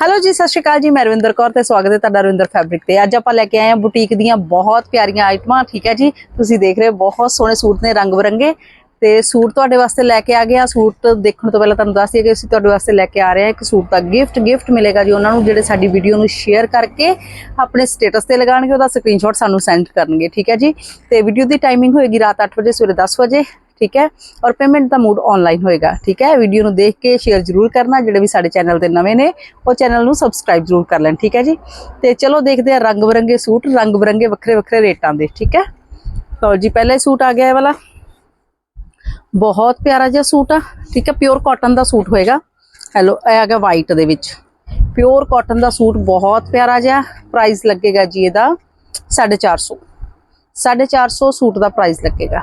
Hello ਜੀ, ਸਤਿ ਸ਼੍ਰੀ ਅਕਾਲ ਜੀ, ਮੈਂ ਰਵਿੰਦਰ ਕੌਰ ਤੇ ਸਵਾਗਤ ਹੈ ਤੁਹਾਡਾ ਰਵਿੰਦਰ ਫੈਬਰਿਕ ਤੇ। ਅੱਜ ਆਪਾਂ ਲੈ ਕੇ ਆਏ ਹਾਂ ਬੁਟੀਕ ਦੀਆਂ ਬਹੁਤ ਪਿਆਰੀਆਂ ਆਈਟਮਾਂ ਠੀਕ ਹੈ ਜੀ? ਤੁਸੀਂ ਦੇਖ ਰਹੇ ਹੋ, ਬਹੁਤ ਸੋਹਣੇ ਸੂਟ ਨੇ, ਰੰਗ ਬਰੰਗੇ। ਤੇ ਸੂਟ ਤੁਹਾਡੇ ਵਾਸਤੇ ਲੈ ਕੇ ਆ ਗਿਆ। ਸੂਟ ਦੇਖਣ ਤੋਂ ਪਹਿਲਾਂ ਤੁਹਾਨੂੰ ਦੱਸ ਦਈਏ ਕਿ ਅਸੀਂ ਤੁਹਾਡੇ ਵਾਸਤੇ ਲੈ ਕੇ ਆ ਰਹੇ ਹਾਂ ਇੱਕ ਸੂਟ ਦਾ ਗਿਫਟ ਗਿਫਟ ਮਿਲੇਗਾ ਜੀ ਉਹਨਾਂ ਨੂੰ, ਜਿਹੜੇ ਸਾਡੀ ਵੀਡੀਓ ਨੂੰ ਸ਼ੇਅਰ ਕਰਕੇ ਆਪਣੇ ਸਟੇਟਸ ਤੇ ਲਗਾਣਗੇ ਉਹਦਾ ਸਕਰੀਨਸ਼ਾਟ ਸਾਨੂੰ ਸੈਂਡ ਕਰਨਗੇ, ਠੀਕ ਹੈ ਜੀ? ਤੇ ਵੀਡੀਓ ਦੀ ਟਾਈਮਿੰਗ ਹੋਏਗੀ ਰਾਤ 8 ਵਜੇ, ਸਵੇਰੇ 10 ਵਜੇ। ਠੀਕ ਹੈ? ਔਰ ਪੇਮੈਂਟ ਦਾ ਮੋਡ ਆਨਲਾਈਨ ਹੋਏਗਾ, ਠੀਕ ਹੈ? ਵੀਡੀਓ ਨੂੰ ਦੇਖ ਕੇ ਸ਼ੇਅਰ ਜ਼ਰੂਰ ਕਰਨਾ, ਜਿਹੜੇ ਵੀ ਸਾਡੇ ਚੈਨਲ ਤੇ ਨਵੇਂ ਨੇ, ਉਹ ਚੈਨਲ ਨੂੰ ਸਬਸਕ੍ਰਾਈਬ ਜ਼ਰੂਰ ਕਰ ਲੈਣ, ਠੀਕ ਹੈ ਜੀ? ਤੇ ਚਲੋ ਦੇਖਦੇ ਆ ਰੰਗ ਬਰੰਗੇ ਸੂਟ, ਰੰਗ ਬਰੰਗੇ ਵੱਖਰੇ ਵੱਖਰੇ ਰੇਟਾਂ ਦੇ, ਠੀਕ ਹੈ? ਲਓ ਜੀ, ਪਹਿਲਾ ਹੀ ਸੂਟ ਆ ਗਿਆ ਇਹ ਵਾਲਾ। ਬਹੁਤ ਪਿਆਰਾ ਜਿਹਾ ਸੂਟ ਆ, ਠੀਕ ਹੈ? ਪਿਓਰ ਕਾਟਨ ਦਾ ਸੂਟ ਹੋਏਗਾ। ਹੈਲੋ, ਇਹ ਆ ਗਿਆ ਵਾਈਟ ਦੇ ਵਿੱਚ। ਪਿਓਰ ਕਾਟਨ ਦਾ ਸੂਟ ਬਹੁਤ ਪਿਆਰਾ ਜਿਹਾ ਪ੍ਰਾਈਸ ਲੱਗੇਗਾ ਜੀ ਇਹਦਾ 450 450 ਸੂਟ ਦਾ ਪ੍ਰਾਈਸ ਲੱਗੇਗਾ।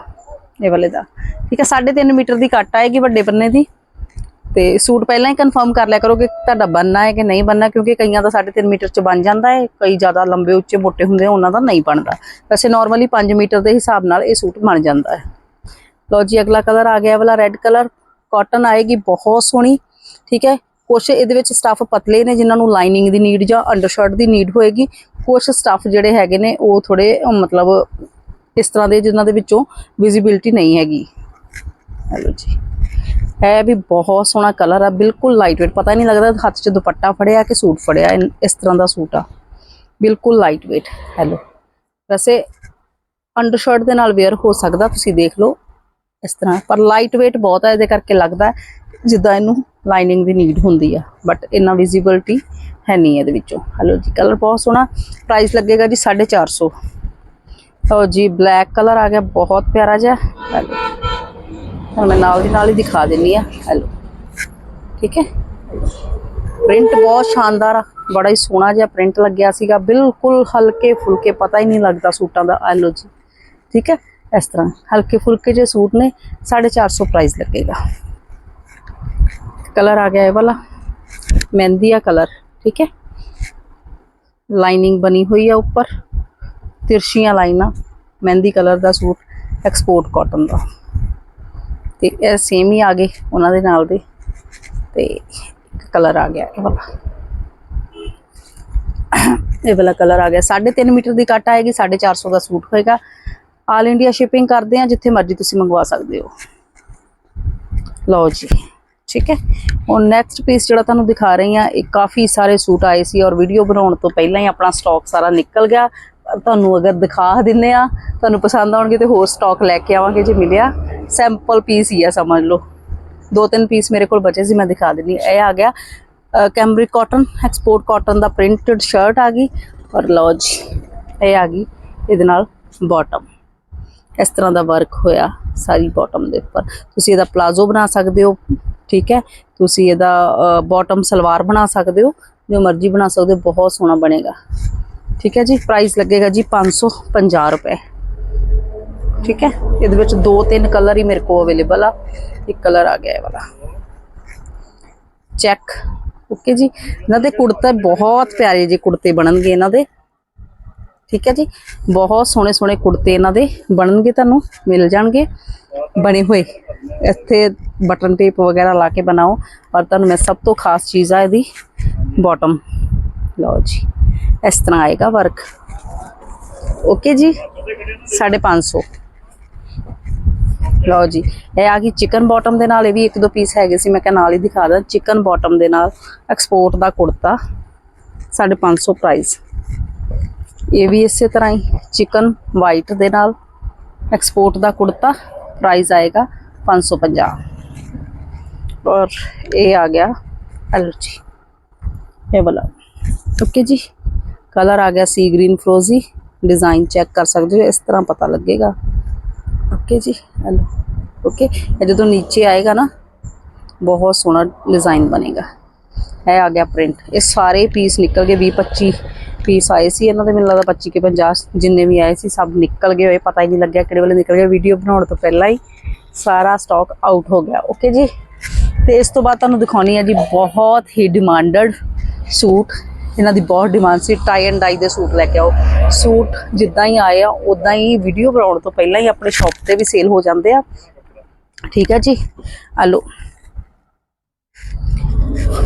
ਇਹ ਵਾਲੇ ਦਾ। ਠੀਕ ਹੈ 3.5 ਮੀਟਰ ਦੀ ਕੱਟ ਆਏਗੀ ਵੱਡੇ ਬੰਨੇ ਦੀ। ਤੇ ਸੂਟ ਪਹਿਲਾਂ ਹੀ ਕਨਫਰਮ ਕਰ ਲਿਆ ਕਰੋ ਕਿ ਤੁਹਾਡਾ ਬੰਨਾ ਹੈ ਕਿ ਨਹੀਂ ਬੰਨਾ ਕਿਉਂਕਿ ਕਈਆਂ ਦਾ 3.5 ਮੀਟਰ ਚ ਬਣ ਜਾਂਦਾ ਹੈ ਕਈ ਜ਼ਿਆਦਾ ਲੰਬੇ, ਉੱਚੇ, ਮੋਟੇ ਹੁੰਦੇ ਉਹਨਾਂ ਦਾ ਨਹੀਂ ਬਣਦਾ। ਵੈਸੇ ਨਾਰਮਲੀ 5 ਮੀਟਰ ਦੇ ਹਿਸਾਬ ਨਾਲ ਇਹ ਸੂਟ ਬਣ ਜਾਂਦਾ ਹੈ। ਲਓ ਜੀ, ਅਗਲਾ ਕਲਰ ਆ ਗਿਆ ਵਾਲਾ ਰੈੱਡ ਕਲਰ। ਕਾਟਨ ਆਏਗੀ, ਬਹੁਤ ਸੋਹਣੀ। ਠੀਕ ਹੈ, ਕੁਛ ਇਹਦੇ ਵਿੱਚ ਸਟੱਫ ਪਤਲੇ ਨੇ, ਜਿਨ੍ਹਾਂ ਨੂੰ ਲਾਈਨਿੰਗ ਦੀ ਨੀਡ ਜਾਂ ਅੰਡਰਸ਼ਰਟ ਦੀ ਨੀਡ ਹੋਏਗੀ। ਕੁਛ ਸਟੱਫ ਜਿਹੜੇ ਹੈਗੇ ਨੇ, ਉਹ ਥੋੜੇ ਮਤਲਬ ਇਸ ਤਰ੍ਹਾਂ ਦੇ ਜਿਨ੍ਹਾਂ ਦੇ ਵਿੱਚੋਂ ਵਿਜ਼ਿਬਿਲਟੀ ਨਹੀਂ ਹੈਗੀ। ਹੈਲੋ ਜੀ। ਇਹ ਵੀ ਬਹੁਤ ਸੋਹਣਾ ਕਲਰ ਆ, ਬਿਲਕੁਲ ਲਾਈਟ ਵੇਟ ਪਤਾ ਹੀ ਨਹੀਂ ਲੱਗਦਾ ਹੱਥ 'ਚ ਦੁਪੱਟਾ ਫੜਿਆ ਕਿ ਸੂਟ ਫੜਿਆ, ਇਨ- ਇਸ ਤਰ੍ਹਾਂ ਦਾ ਸੂਟ ਆ। ਬਿਲਕੁਲ ਲਾਈਟ ਵੇਟ ਹੈਲੋ। ਵੈਸੇ ਅੰਡਰਸ਼ਰਟ ਦੇ ਨਾਲ ਵੇਅਰ ਹੋ ਸਕਦਾ, ਤੁਸੀਂ ਦੇਖ ਲਓ ਇਸ ਤਰ੍ਹਾਂ। ਪਰ ਲਾਈਟ weight ਬਹੁਤ ਹੈ ਇਹਦੇ ਕਰਕੇ ਲੱਗਦਾ ਜਿੱਦਾਂ ਇਹਨੂੰ ਲਾਈਨਿੰਗ ਦੀ ਨੀਡ ਹੁੰਦੀ ਆ। ਬਟ ਇੰਨਾ ਵਿਜ਼ਿਬਿਲਟੀ ਹੈ ਨਹੀਂ ਇਹਦੇ ਵਿੱਚੋਂ। ਹਲੋ ਜੀ ਕਲਰ ਬਹੁਤ ਸੋਹਣਾ। ਪ੍ਰਾਈਸ ਲੱਗੇਗਾ ਜੀ 450 ਲਓ ਜੀ ਬਲੈਕ ਕਲਰ ਆ ਗਿਆ, ਬਹੁਤ ਪਿਆਰਾ ਜਿਹਾ। ਹੈਲੋ। ਹੁਣ ਮੈਂ ਨਾਲ ਦੀ ਨਾਲ ਹੀ ਦਿਖਾ ਦਿੰਨੀ ਆ। ਹੈਲੋ। ਠੀਕ ਹੈ? ਪ੍ਰਿੰਟ ਬਹੁਤ ਸ਼ਾਨਦਾਰ ਆ। ਬੜਾ ਹੀ ਸੋਹਣਾ ਜਿਹਾ ਪ੍ਰਿੰਟ ਲੱਗਿਆ ਸੀਗਾ। ਬਿਲਕੁਲ ਹਲਕੇ ਫੁਲਕੇ, ਪਤਾ ਹੀ ਨਹੀਂ ਲੱਗਦਾ ਸੂਟਾਂ ਦਾ। ਹੈਲੋ ਜੀ। ਠੀਕ ਹੈ? ਇਸ ਤਰ੍ਹਾਂ। ਹਲਕੇ ਫੁਲਕੇ ਜਿਹੇ ਸੂਟ ਨੇ 450 ਪ੍ਰਾਈਸ ਲੱਗੇਗਾ। ਕਲਰ ਆ ਗਿਆ ਇਹ ਵਾਲਾ। ਮਹਿੰਦੀ ਆ ਕਲਰ ਠੀਕ ਹੈ? ਲਾਈਨਿੰਗ ਬਣੀ ਹੋਈ ਆ ਉੱਪਰ। ਤਿਰਛੀਆਂ ਲਾਈਨਾਂ, ਮਹਿੰਦੀ ਕਲਰ ਦਾ ਸੂਟ ਐਕਸਪੋਰਟ ਕਾਟਨ ਦਾ। ਤੇ ਇਹ ਸੇਮ ਹੀ ਆ ਗਏ ਉਹਨਾਂ ਦੇ ਨਾਲ ਦੇ। ਤੇ ਇੱਕ ਕਲਰ ਆ ਗਿਆ ਇਹ ਵਾਲਾ। ਇਹ ਵਾਲਾ ਕਲਰ ਆ ਗਿਆ। 3.5 ਮੀਟਰ ਦੀ ਕੱਟ ਆਏਗੀ 450 ਦਾ ਸੂਟ ਹੋਏਗਾ। ਆਲ ਇੰਡੀਆ ਸ਼ਿਪਿੰਗ ਕਰਦੇ ਆ, ਜਿੱਥੇ ਮਰਜ਼ੀ ਤੁਸੀਂ ਮੰਗਵਾ ਸਕਦੇ ਹੋ। ਲਓ ਜੀ, ਠੀਕ ਹੈ। ਹੁਣ ਨੈਕਸਟ ਪੀਸ ਜਿਹੜਾ ਤੁਹਾਨੂੰ ਦਿਖਾ ਰਹੀ ਆ ਇਹ ਕਾਫੀ ਸਾਰੇ ਸੂਟ ਆਏ ਸੀ ਔਰ ਵੀਡੀਓ ਬਣਾਉਣ ਤੋਂ ਪਹਿਲਾਂ ਹੀ ਆਪਣਾ ਸਟਾਕ ਸਾਰਾ ਨਿਕਲ ਗਿਆ। ਤੁਹਾਨੂੰ ਅਗਰ ਦਿਖਾ ਦਿੰਨੇ ਆ, ਤੁਹਾਨੂੰ ਪਸੰਦ ਆਉਣਗੇ ਤੇ ਹੋਰ ਸਟਾਕ ਲੈ ਕੇ ਆਵਾਂਗੇ ਜੇ ਮਿਲਿਆ। ਸੈਂਪਲ ਪੀਸ ਹੀ ਆ, ਸਮਝ ਲਓ। ਦੋ ਤਿੰਨ ਪੀਸ ਮੇਰੇ ਕੋਲ ਬਚੇ ਸੀ, ਮੈਂ ਦਿਖਾ ਦਿੰਨੀ ਇਹ ਆ ਗਿਆ ਕੈਮਬਰਿਕ ਕਾਟਨ ਐਕਸਪੋਰਟ ਕਾਟਨ ਦਾ ਪ੍ਰਿੰਟਡ ਸ਼ਰਟ ਆ ਗਈ ਔਰ ਲਓ ਜੀ, ਇਹ ਆ ਗਈ ਇਹਦੇ ਨਾਲ ਬਾਟਮ ਇਸ ਤਰ੍ਹਾਂ ਦਾ ਵਰਕ ਹੋਇਆ ਸਾਰੀ ਬਾਟਮ ਦੇ ਉੱਪਰ। ਤੁਸੀਂ ਇਹਦਾ ਪਲਾਜ਼ੋ ਬਣਾ ਸਕਦੇ ਹੋ, ਠੀਕ ਹੈ? ਤੁਸੀਂ ਇਹਦਾ ਬਾਟਮ ਸਲਵਾਰ ਬਣਾ ਸਕਦੇ ਹੋ, ਜੋ ਮਰਜ਼ੀ ਬਣਾ ਸਕਦੇ ਹੋ, ਬਹੁਤ ਸੋਹਣਾ ਬਣੇਗਾ। ਠੀਕ ਹੈ ਜੀ ਪ੍ਰਾਈਸ ਲੱਗੇਗਾ ਜੀ 550 ਰੁਪਏ। ਠੀਕ ਹੈ, ਇਹਦੇ ਵਿੱਚ ਦੋ ਤਿੰਨ ਕਲਰ ਹੀ ਮੇਰੇ ਕੋਲ ਅਵੇਲੇਬਲ ਆ। ਇੱਕ ਕਲਰ ਆ ਗਿਆ ਇਹ ਵਾਲਾ। ਚੈੱਕ ਓਕੇ ਜੀ, ਇਹਨਾਂ ਦੇ ਕੁੜਤੇ ਬਹੁਤ ਪਿਆਰੇ ਜਿਹੇ ਕੁੜਤੇ ਬਣਨਗੇ ਇਹਨਾਂ ਦੇ। ਠੀਕ ਹੈ ਜੀ, ਬਹੁਤ ਸੋਹਣੇ ਸੋਹਣੇ ਕੁੜਤੇ ਇਹਨਾਂ ਦੇ ਬਣਨਗੇ ਤੁਹਾਨੂੰ, ਮਿਲ ਜਾਣਗੇ। ਬਣੇ ਹੋਏ। ਇੱਥੇ ਬਟਨ ਟੇਪ ਵਗੈਰਾ ਲਾ ਕੇ ਬਣਾਓ। ਔਰ ਤੁਹਾਨੂੰ ਮੈਂ ਸਭ ਤੋਂ ਖਾਸ ਚੀਜ਼ ਆ ਇਹਦੀ ਬਾਟਮ ਲਓ ਜੀ। ਇਸ ਤਰ੍ਹਾਂ ਆਏਗਾ ਵਰਕ ਓਕੇ ਜੀ? 550 ਲਓ ਜੀ, ਇਹ ਆ ਗਈ ਚਿਕਨ ਬਾਟਮ ਦੇ ਨਾਲ, ਇਹ ਵੀ ਇੱਕ ਦੋ ਪੀਸ ਹੈਗੇ ਸੀ, ਮੈਂ ਕਿਹਾ ਨਾਲ ਹੀ ਦਿਖਾ ਦਾਂ। ਚਿਕਨ ਬਾਟਮ ਦੇ ਨਾਲ ਐਕਸਪੋਰਟ ਦਾ ਕੁੜਤਾ 550 ਪ੍ਰਾਈਸ ਇਹ ਵੀ ਇਸੇ ਤਰ੍ਹਾਂ ਹੀ ਚਿਕਨ ਵਾਈਟ ਦੇ ਨਾਲ ਐਕਸਪੋਰਟ ਦਾ ਕੁੜਤਾ ਪ੍ਰਾਈਸ ਆਏਗਾ 550 ਔਰ ਇਹ ਆ ਗਿਆ ਹਲੋ ਜੀ, ਇਹ ਵਾਲਾ। ਓਕੇ ਜੀ? ਕਲਰ ਆ ਗਿਆ ਸੀ ਗ੍ਰੀਨ ਫਰੋਜ਼ੀ। ਡਿਜ਼ਾਈਨ ਚੈੱਕ ਕਰ ਸਕਦੇ ਹੋ, ਇਸ ਤਰ੍ਹਾਂ ਪਤਾ ਲੱਗੇਗਾ। ਓਕੇ ਜੀ, ਹਲੋ। ਓਕੇ, ਇਹ ਜਦੋਂ ਨੀਚੇ ਆਏਗਾ ਨਾ, ਬਹੁਤ ਸੋਹਣਾ ਡਿਜ਼ਾਈਨ ਬਣੇਗਾ। ਇਹ ਆ ਗਿਆ ਪ੍ਰਿੰਟ। ਇਹ ਸਾਰੇ ਪੀਸ ਨਿਕਲ ਗਏ 20 25 ਪੀਸ ਆਏ ਸੀ। ਇਹਨਾਂ ਦੇ ਮੈਨੂੰ ਲੱਗਦਾ 25 ਕੇ 50 ਜਿੰਨੇ ਵੀ ਆਏ ਸੀ, ਸਭ ਨਿਕਲ ਗਏ ਹੋਏ। ਪਤਾ ਹੀ ਨਹੀਂ ਲੱਗਿਆ ਕਿਹੜੇ ਵੇਲੇ ਨਿਕਲ ਗਿਆ ਵੀਡੀਓ ਬਣਾਉਣ ਤੋਂ ਪਹਿਲਾਂ ਹੀ ਸਾਰਾ ਸਟਾਕ ਆਊਟ ਹੋ ਗਿਆ। ਓਕੇ ਜੀ। ਤੇ ਇਸ ਤੋਂ ਬਾਅਦ ਤੁਹਾਨੂੰ ਦਿਖਾਉਣੀ ਹੈ ਜੀ, ਬਹੁਤ ਹੀ ਡਿਮਾਂਡਡ ਸੂਟ। ਇਹਨਾਂ ਦੀ ਬਹੁਤ ਡਿਮਾਂਡ ਸੀ ਟਾਈ ਐਂਡ ਡਾਈ ਦੇ ਸੂਟ ਲੈ ਕੇ ਆਓ। ਸੂਟ ਜਿੱਦਾਂ ਹੀ ਆਏ ਆ ਉਦਾਂ ਹੀ ਵੀਡੀਓ ਬਣਾਉਣ ਤੋਂ ਪਹਿਲਾਂ ਹੀ ਆਪਣੇ ਸ਼ਾਪ ਤੇ ਵੀ ਸੇਲ ਹੋ ਜਾਂਦੇ ਆ। ਠੀਕ ਹੈ ਜੀ? ਆ ਲਓ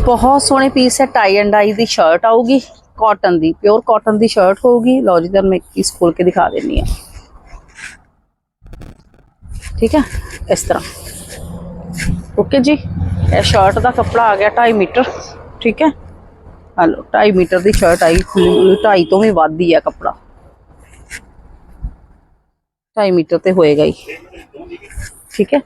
ਬਹੁਤ ਸੋਹਣੇ ਪੀਸ ਹੈ ਟਾਈ ਐਂਡ ਡਾਈ ਦੀ ਸ਼ਰਟ ਆਊਗੀ ਕਾਟਨ ਦੀ ਪਿਓਰ ਕਾਟਨ ਦੀ ਸ਼ਰਟ ਹੋਊਗੀ। ਲਓ ਜੀ, ਤੁਹਾਨੂੰ ਮੈਂ ਇਸ ਖੋਲ ਕੇ ਦਿਖਾ ਦਿੰਨੀ ਆ ਠੀਕ ਹੈ? ਇਸ ਤਰ੍ਹਾਂ। ਓਕੇ ਜੀ? ਇਹ ਸ਼ਰਟ ਦਾ ਕੱਪੜਾ ਆ ਗਿਆ 2.5 ਮੀਟਰ। ਠੀਕ ਹੈ? ਹਲੋ 2.5 ਮੀਟਰ ਦੀ ਸ਼ਰਟ ਆਈ 2.5 ਤੋਂ ਵੀ ਵੱਧ ਹੀ ਆ ਕੱਪੜਾ। 2.5 ਮੀਟਰ ਤੇ ਹੋਏਗਾ ਹੀ। ਠੀਕ ਹੈ?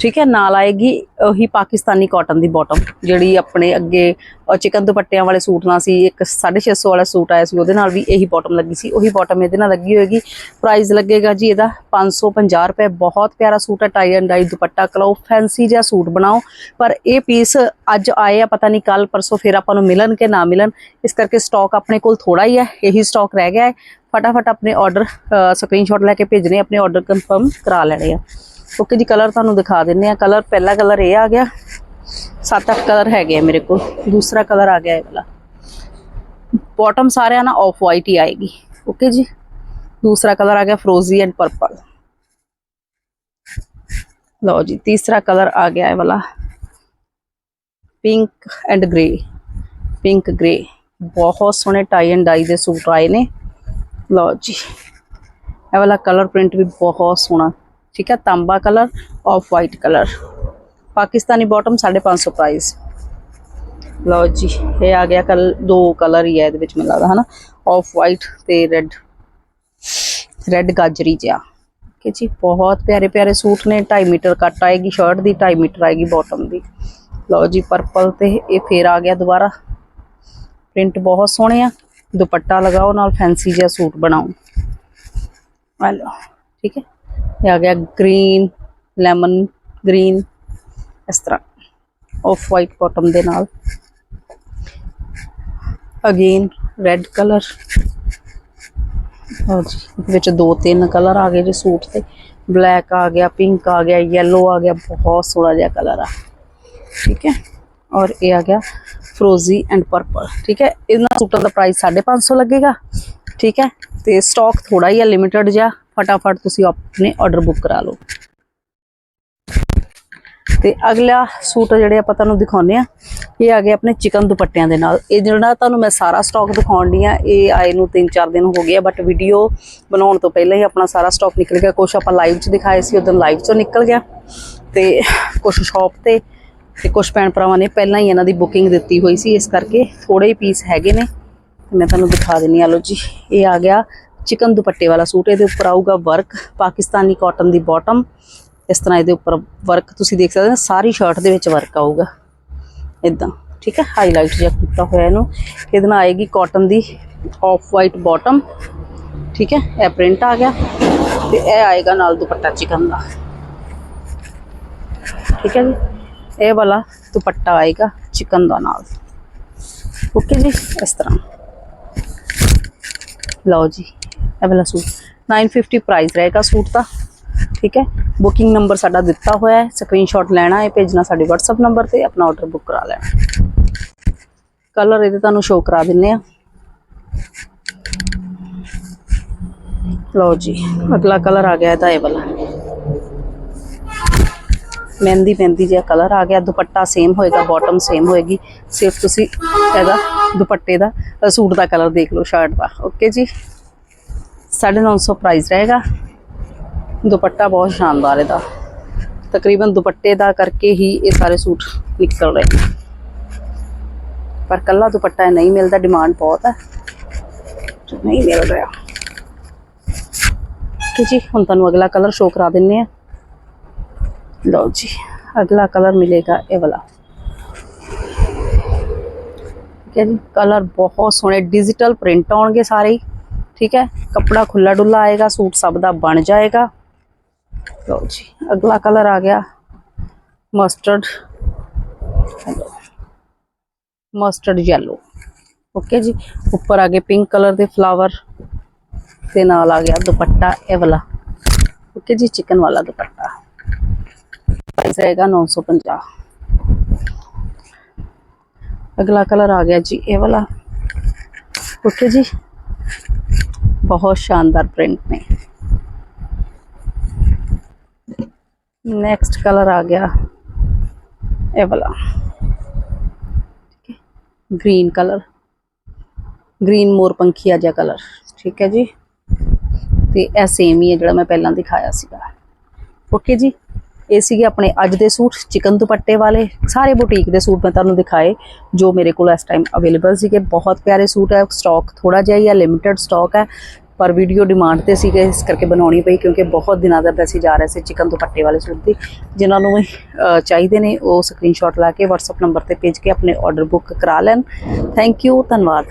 ਠੀਕ ਹੈ, ਨਾਲ ਆਏਗੀ ਉਹੀ ਪਾਕਿਸਤਾਨੀ ਕਾਟਨ ਦੀ ਬਾਟਮ ਜਿਹੜੀ ਆਪਣੇ ਅੱਗੇ ਚਿਕਨ ਦੁਪੱਟਿਆਂ ਵਾਲੇ ਸੂਟ ਨਾਲ ਸੀ, ਇੱਕ 650 ਵਾਲਾ ਸੂਟ ਆਇਆ ਸੀ, ਉਹਦੇ ਨਾਲ ਵੀ ਇਹੀ ਬਾਟਮ ਲੱਗੀ ਸੀ, ਉਹੀ ਬਾਟਮ ਇਹਦੇ ਨਾਲ ਲੱਗੀ ਹੋਏਗੀ। ਪ੍ਰਾਈਸ ਲੱਗੇਗਾ ਜੀ ਇਹਦਾ 550 ਰੁਪਏ, ਬਹੁਤ ਪਿਆਰਾ ਸੂਟ ਹੈ ਟਾਈ ਐਂਡ ਡਾਈ ਦੁਪੱਟਾ ਕਲੋ ਫੈਂਸੀ ਜਿਹਾ ਸੂਟ ਬਣਾਓ। ਪਰ ਇਹ ਪੀਸ ਅੱਜ ਆਏ ਆ, ਪਤਾ ਨਹੀਂ ਕੱਲ ਪਰਸੋਂ ਫਿਰ ਆਪਾਂ ਨੂੰ ਮਿਲਣ ਕਿ ਨਾ ਮਿਲਣ, ਇਸ ਕਰਕੇ ਸਟਾਕ ਆਪਣੇ ਕੋਲ ਥੋੜਾ ਹੀ ਹੈ, ਇਹੀ ਸਟਾਕ ਰਹਿ ਗਿਆ ਹੈ। ਫਟਾਫਟ ਆਪਣੇ ਆਰਡਰ ਸਕਰੀਨਸ਼ਾਟ ਲੈ ਕੇ ਭੇਜਣੇ, ਆਪਣੇ ਆਰਡਰ ਕਨਫਰਮ ਕਰਾ ਲੈਣੇ ਆ। ਓਕੇ ਜੀ ਕਲਰ ਤੁਹਾਨੂੰ ਦਿਖਾ ਦਿੰਨੇ ਆ ਕਲਰ ਪਹਿਲਾ ਕਲਰ ਇਹ ਆ ਗਿਆ। ਸੱਤ ਅੱਠ ਕਲਰ ਹੈਗੇ ਆ ਮੇਰੇ ਕੋਲ। ਦੂਸਰਾ ਕਲਰ ਆ ਗਿਆ ਇਹ ਵਾਲਾ। ਬਾਟਮ ਸਾਰਿਆਂ ਨਾਲ ਆਫ ਵਾਈਟ ਹੀ ਆਏਗੀ। ਓਕੇ ਜੀ। ਦੂਸਰਾ ਕਲਰ ਆ ਗਿਆ ਫਰੋਜ਼ੀ ਐਂਡ ਪਰਪਲ ਲਓ ਜੀ, ਤੀਸਰਾ ਕਲਰ ਆ ਗਿਆ ਇਹ ਵਾਲਾ। Pink and grey pink grey ਬਹੁਤ ਸੋਹਣੇ ਟਾਈ ਐਂਡ ਡਾਈ ਦੇ ਸੂਟ ਆਏ ਨੇ। ਲਓ ਜੀ। ਇਹ ਵਾਲਾ ਕਲਰ ਪ੍ਰਿੰਟ ਵੀ ਬਹੁਤ ਸੋਹਣਾ। ਠੀਕ ਹੈ, ਤਾਂਬਾ colour off white colour Pakistani bottom 550 price ਲਓ ਜੀ, ਇਹ ਆ ਗਿਆ ਕਲ, ਦੋ ਕਲਰ ਹੀ ਹੈ ਇਹਦੇ ਵਿੱਚ ਮੈਨੂੰ ਲੱਗਦਾ, ਹਨਾ। ਆਫ ਵਾਈਟ ਤੇ ਰੈੱਡ ਰੈੱਡ ਗਾਜਰੀ ਜਿਹਾ। ਕਿ ਜੀ, ਬਹੁਤ ਪਿਆਰੇ ਪਿਆਰੇ ਸੂਟ ਨੇ। 2.5 ਮੀਟਰ ਕੱਟ ਆਏਗੀ ਸ਼ਰਟ ਦੀ 2.5 ਮੀਟਰ ਆਏਗੀ ਬਾਟਮ ਦੀ। ਲਓ ਜੀ ਪਰਪਲ ਤੇ ਇਹ ਫੇਰ ਆ ਗਿਆ ਦੁਬਾਰਾ। ਪ੍ਰਿੰਟ ਬਹੁਤ ਸੋਹਣੇ ਆ। ਦੁਪੱਟਾ ਲਗਾਓ ਨਾਲ ਫੈਂਸੀ ਜਿਹਾ ਸੂਟ ਬਣਾਓ। ਆ ਲਓ, ਠੀਕ ਹੈ। ਇਹ ਆ ਗਿਆ ਗ੍ਰੀਨ ਲੈਮਨ ਗ੍ਰੀਨ ਇਸ ਤਰ੍ਹਾਂ ਆਫ ਵਾਈਟ ਬਾਟਮ ਦੇ ਨਾਲ ਅਗੇਨ ਰੈੱਡ ਕਲਰ ਹਾਂ ਜੀ ਇਹਦੇ ਵਿੱਚ ਦੋ ਤਿੰਨ ਕਲਰ ਆ ਗਏ ਜੀ ਸੂਟ ਤੇ ਬਲੈਕ ਆ ਗਿਆ ਪਿੰਕ ਆ ਗਿਆ ਯੈਲੋ ਆ ਗਿਆ ਬਹੁਤ ਸੋਹਣਾ ਜਿਹਾ ਕਲਰ ਆ ਠੀਕ ਹੈ ਔਰ ਇਹ ਆ ਗਿਆ ਫਰੋਜ਼ੀ ਐਂਡ ਪਰਪਲ ਠੀਕ ਹੈ ਇਹਨਾਂ ਸੂਟਾਂ ਦਾ ਪ੍ਰਾਈਸ 550 ਲੱਗੇਗਾ ਠੀਕ ਹੈ ਤੇ ਸਟਾਕ ਥੋੜਾ ਹੀ ਹੈ ਲਿਮਿਟਡ ਜਿਹਾ ਫਟਾਫਟ ਤੁਸੀਂ ਆਪਣੇ ਆਰਡਰ ਬੁੱਕ ਕਰਾ ਲਓ। ਤੇ ਅਗਲਾ ਸੂਟ ਜਿਹੜੇ ਆਪਾਂ ਤੁਹਾਨੂੰ ਦਿਖਾਉਨੇ ਆ ਇਹ ਆ ਗਏ ਆਪਣੇ ਚਿਕਨ ਦੁਪੱਟਿਆਂ ਦੇ ਨਾਲ। ਇਹ ਜਿਹੜਾ ਤੁਹਾਨੂੰ ਮੈਂ ਸਾਰਾ ਸਟਾਕ ਦਿਖਾਉਣ ਦੀ ਆ ਇਹ ਆਏ ਨੂੰ 3-4 ਦਿਨ ਹੋ ਗਿਆ ਬਟ ਵੀਡੀਓ ਬਣਾਉਣ ਤੋਂ ਪਹਿਲਾਂ ਹੀ ਆਪਣਾ ਸਾਰਾ ਸਟਾਕ ਨਿਕਲ ਗਿਆ। ਕੁਝ ਆਪਾਂ ਲਾਈਵ 'ਚ ਦਿਖਾਏ ਸੀ, ਉਦੋਂ ਲਾਈਵ 'ਚੋਂ ਨਿਕਲ ਗਿਆ। ਤੇ ਕੁਝ ਸ਼ਾਪ ਤੇ ਤੇ ਕੁਝ ਭੈਣ ਭਰਾਵਾਂ ਨੇ ਪਹਿਲਾਂ ਹੀ ਇਹਨਾਂ ਦੀ ਬੁਕਿੰਗ ਦਿੱਤੀ ਹੋਈ ਸੀ, ਇਸ ਕਰਕੇ ਥੋੜੇ ਹੀ ਪੀਸ ਹੈਗੇ ਨੇ। ਤੇ ਮੈਂ ਤੁਹਾਨੂੰ ਦਿਖਾ ਦਿੰਨੀ ਆ ਲੋ ਜੀ, ਇਹ ਆ ਗਿਆ ਚਿਕਨ ਦੁਪੱਟੇ ਵਾਲਾ ਸੂਟ, ਇਹਦੇ ਉੱਪਰ ਆਊਗਾ ਵਰਕ ਪਾਕਿਸਤਾਨੀ ਕਾਟਨ ਦੀ ਬਾਟਮ ਇਸ ਤਰ੍ਹਾਂ ਇਹਦੇ ਉੱਪਰ ਵਰਕ ਤੁਸੀਂ ਦੇਖ ਸਕਦੇ ਹੋ, ਸਾਰੀ ਸ਼ਰਟ ਦੇ ਵਿੱਚ ਵਰਕ ਆਊਗਾ। ਇਦਾਂ ਠੀਕ ਹੈ? ਹਾਈਲਾਈਟ ਜਿਹਾ ਕੀਤਾ ਹੋਇਆ ਇਹਨੂੰ। ਇਹਦੇ ਨਾਲ ਆਏਗੀ ਕਾਟਨ ਦੀ ਆਫ ਵਾਈਟ ਬਾਟਮ ਠੀਕ ਹੈ? ਇਹ ਪ੍ਰਿੰਟ ਆ ਗਿਆ ਤੇ ਇਹ ਆਏਗਾ ਨਾਲ ਦੁਪੱਟਾ ਚਿਕਨ ਦਾ। ਠੀਕ ਹੈ ਜੀ? ਇਹ ਵਾਲਾ ਦੁਪੱਟਾ ਆਏਗਾ ਚਿਕਨ ਦਾ ਨਾਲ। ਓਕੇ ਜੀ, ਇਸ ਤਰ੍ਹਾਂ। ਲਓ ਜੀ। ਇਹ ਵਾਲਾ ਸੂਟ। 950 ਪ੍ਰਾਈਸ ਰਹੇਗਾ ਸੂਟ ਦਾ ਠੀਕ ਹੈ? ਬੁਕਿੰਗ ਨੰਬਰ ਸਾਡਾ ਦਿੱਤਾ ਹੋਇਆ ਹੈ। ਸਕਰੀਨਸ਼ਾਟ ਲੈਣਾ ਹੈ, ਭੇਜਣਾ ਸਾਡੇ WhatsApp ਨੰਬਰ ਤੇ, ਆਪਣਾ ਆਰਡਰ ਬੁੱਕ ਕਰਾ ਲੈਣਾ। ਕਲਰ ਇਹਦੇ ਤੁਹਾਨੂੰ ਸ਼ੋਅ ਕਰਾ ਦਿੰਨੇ ਆ। ਲਓ ਜੀ, ਅਗਲਾ ਕਲਰ ਆ ਗਿਆ ਇਹਦਾ ਇਹ ਵਾਲਾ। ਮਹਿੰਦੀ ਮਹਿੰਦੀ ਜਿਹਾ ਕਲਰ ਆ ਗਿਆ। ਦੁਪੱਟਾ ਸੇਮ ਹੋਏਗਾ ਬਾਟਮ ਸੇਮ ਹੋਏਗੀ। ਸਿਰਫ ਤੁਸੀਂ ਇਹਦਾ ਦੁਪੱਟੇ ਦਾ। ਸੂਟ ਦਾ ਕਲਰ ਦੇਖ ਲਓ ਸ਼ਰਟ ਦਾ। ਓਕੇ ਜੀ? 950 ਪ੍ਰਾਈਸ ਰਹੇਗਾ ਦੁਪੱਟਾ ਬਹੁਤ ਸ਼ਾਨਦਾਰ ਇਹਦਾ ਤਕਰੀਬਨ ਦੁਪੱਟੇ ਦਾ ਕਰਕੇ ਹੀ ਇਹ ਸਾਰੇ ਸੂਟ ਨਿਕਲ ਰਹੇ ਪਰ ਕੱਲਾ ਦੁਪੱਟਾ ਇਹ ਨਹੀਂ ਮਿਲਦਾ ਡਿਮਾਂਡ ਬਹੁਤ ਹੈ ਨਹੀਂ ਮਿਲ ਰਿਹਾ ਕਿ ਜੀ ਹੁਣ ਤੁਹਾਨੂੰ ਅਗਲਾ ਕਲਰ ਸ਼ੋਅ ਕਰਾ ਦਿੰਨੇ ਆ ਲਓ ਜੀ ਅਗਲਾ ਕਲਰ ਮਿਲੇਗਾ ਇਹ ਵਾਲਾ ਠੀਕ ਹੈ ਜੀ ਕਲਰ ਬਹੁਤ ਸੋਹਣੇ ਡਿਜੀਟਲ ਪ੍ਰਿੰਟ ਆਉਣਗੇ ਸਾਰੇ ਹੀ ठीक है? कपड़ा खुला डुला आएगा, सूट सब का बन जाएगा। लो जी, अगला कलर आ गया। मस्टर्ड। Mustard yellow. ओके जी उपर आ गए पिंक कलर के फ्लावर के नाल आ गया दुपट्टा, ए वाला। ओके जी, चिकन वाला दुपट्टा। जाएगा नौ सौ पंजा अगला कलर आ गया जी, ए वाला। ओके जी ਬਹੁਤ ਸ਼ਾਨਦਾਰ ਪ੍ਰਿੰਟ ਨੇ ਨੈਕਸਟ ਕਲਰ ਆ ਗਿਆ ਇਹ ਵਾਲਾ ਗ੍ਰੀਨ ਕਲਰ ਗ੍ਰੀਨ ਮੋਰ ਪੰਖੀਆ ਜਿਹਾ ਕਲਰ ਠੀਕ ਹੈ ਜੀ ਤੇ ਇਹ ਸੇਮ ਹੀ ਹੈ ਜਿਹੜਾ ਮੈਂ ਪਹਿਲਾਂ ਦਿਖਾਇਆ ਸੀਗਾ ਓਕੇ ਜੀ ਇਹ ਸੀਗੇ ਆਪਣੇ ਅੱਜ ਦੇ ਸੂਟ, ਚਿਕਨ ਦੁਪੱਟੇ ਵਾਲੇ। ਸਾਰੇ ਬੁਟੀਕ ਦੇ ਸੂਟ ਮੈਂ ਤੁਹਾਨੂੰ ਦਿਖਾਏ, ਜੋ ਮੇਰੇ ਕੋਲ ਇਸ ਟਾਈਮ ਅਵੇਲੇਬਲ ਸੀਗੇ। ਬਹੁਤ ਪਿਆਰੇ ਸੂਟ ਹੈ ਸਟਾਕ ਥੋੜਾ ਜਿਹਾ ਹੀ ਹੈ ਲਿਮਿਟਿਡ ਸਟਾਕ ਹੈ, ਪਰ ਵੀਡੀਓ ਡਿਮਾਂਡ ਤੇ ਸੀਗੇ, ਇਸ ਕਰਕੇ ਬਣਾਉਣੀ ਪਈ, ਕਿਉਂਕਿ ਬਹੁਤ ਦਿਨਾਂ ਦਾ ਮੈਸੇਜ ਆ ਰਿਹਾ ਸੀ ਚਿਕਨ ਦੁਪੱਟੇ ਵਾਲੇ ਸੂਟ ਦੀ। ਜਿਨ੍ਹਾਂ ਨੂੰ ਚਾਹੀਦੇ ਨੇ, ਉਹ ਸਕਰੀਨਸ਼ਾਟ ਲਾ ਕੇ, WhatsApp ਨੰਬਰ ਤੇ ਭੇਜ ਕੇ ਆਪਣੇ ਆਰਡਰ ਬੁੱਕ ਕਰਾ ਲੈਣ। ਥੈਂਕ ਯੂ ਧੰਨਵਾਦ।